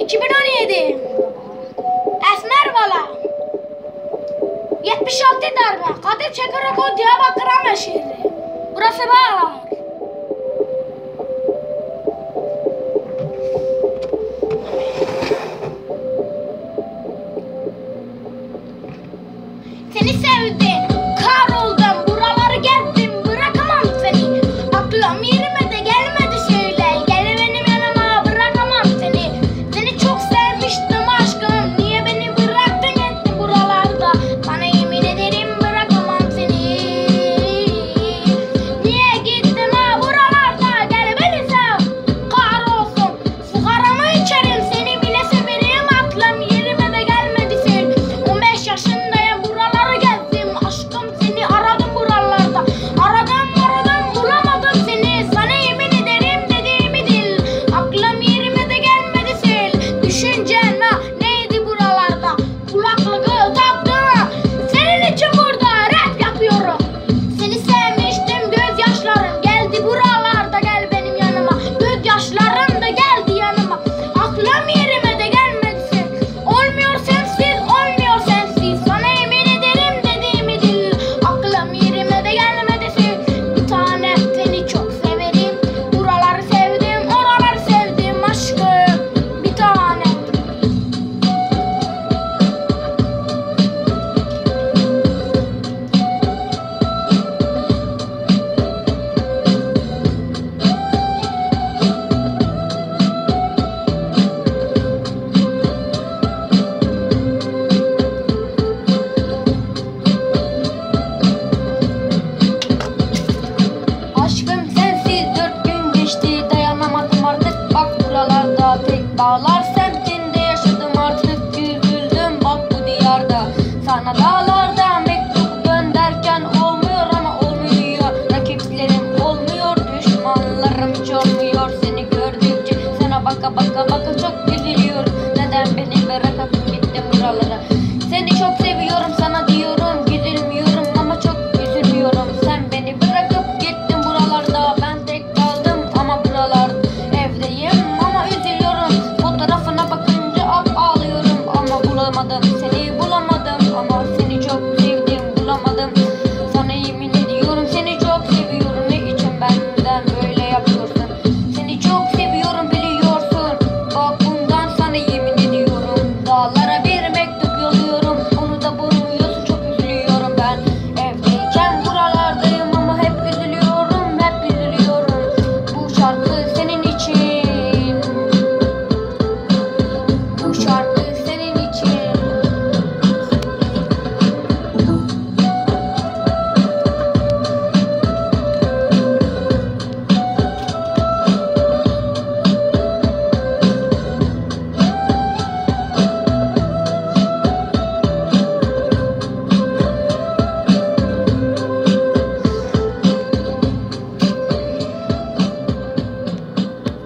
2017 Esmer Bala. 76 darbe. Kadir Çakırakol Diyarbakır Anlaşehirli Burası Bağlar. Seni sevdim sana dağlardan mektup gönderken olmuyor ama olmuyor. Rakiplerim olmuyor düşmanlarım çolmuyor Seni gördükçe sana baka baka baka çok